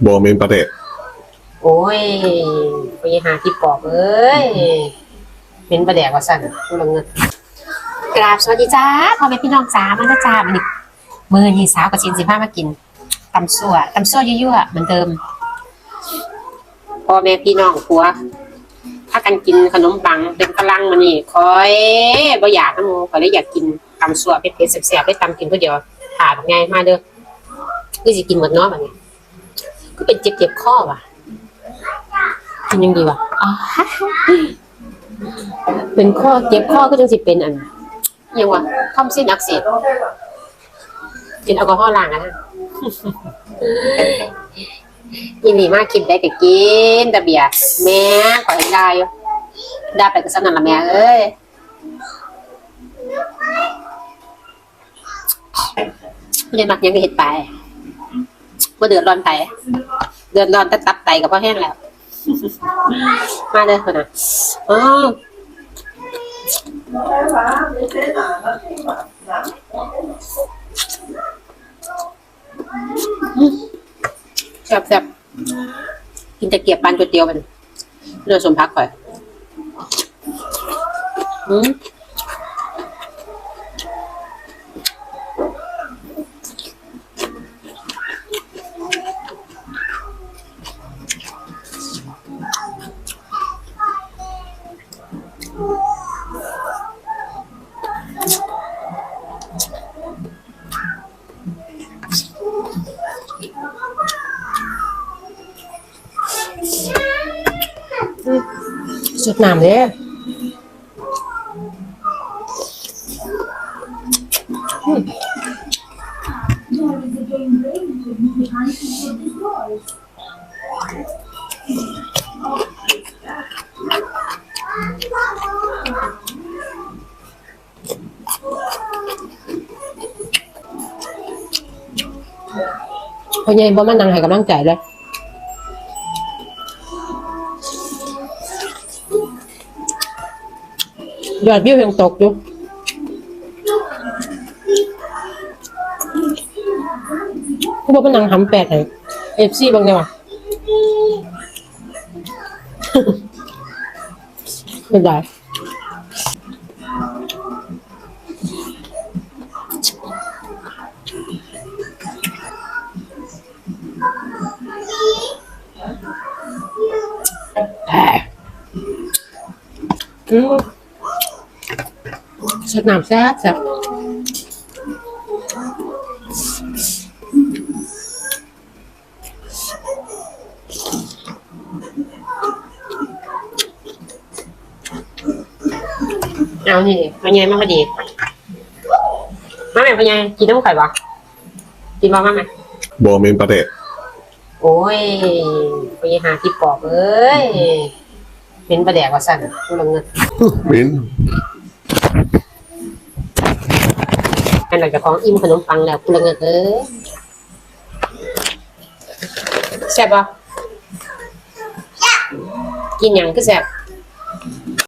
โบเมนประเดะโอ้ยไปหาที่ปอบเอ้ยเป็นประแดกว่าสั่นกูละเงินกราบสวัสดีจ้าพ่อแม่พี่น้องจ้ามาแล้วจ้ามันนี่มือนี่สาวกับชินสิบ้ามากินตำซั่วตำซั่วยั่วๆเหมือนเดิมพ่อแม่พี่น้องผัวถ้ากันกินขนมปังเป็นกำลังมันนี่คอยบ่อยากนะโมคอยเลยอยากกินตำซั่วเผ็ดๆแซ่บๆได้ตำกินผู้เดียวถาดง่ายมาเด้อคือสิกินหมดเนาะแบัดนี้ ก็เป็นเจ็บๆข้อว่ะกินยังดีวะอ๋อเป็นข้อเจ็บข้อก็จังสิเป็นอันยังวะทอมซินอักเสบกินแอลกอฮอล์ล้างอะนะยินดีมากกินได้ก็กินแต่เบียร์แม่ขอให้ได้ได้ไปก็สนั่นละแม่เอ้ยไม่ได้มักยังก็เห็ดไป่เดือดร้อนไปเดือดร้อนแต่ตับไตกับพ่อแห้งแล้ว มาเลยคนน่ะอ๋อแซ่บแซ่บกินตะเกียบปานก๋วยเตี๋ยวมันเรือสมพักก่อยอืม สุดน้ำเลยอืมพ่อใหญ่บ่มานั่งให้กำลังใจเลย ยอดวิวยังตกอยู่กูบอกมันนังทำแปลกเลยเอฟซีบางไงวะไม่ได้อืม สดน้ำแซ่บแซ่บเอานี่พญายมาพอดีมาแม่พญายกินน้ำไข่ปะกินบ้างมาแม่โบเมนประเดะโอ้ยพญายหาที่ปอบเอ้ยเป็นประแดกว่าสั่นกูละเงินมิน อันหลังจากของอิ่มขนมปังแล้วกูละเงินเอ้ยแซ่บปะกินหยังก็แซ่บ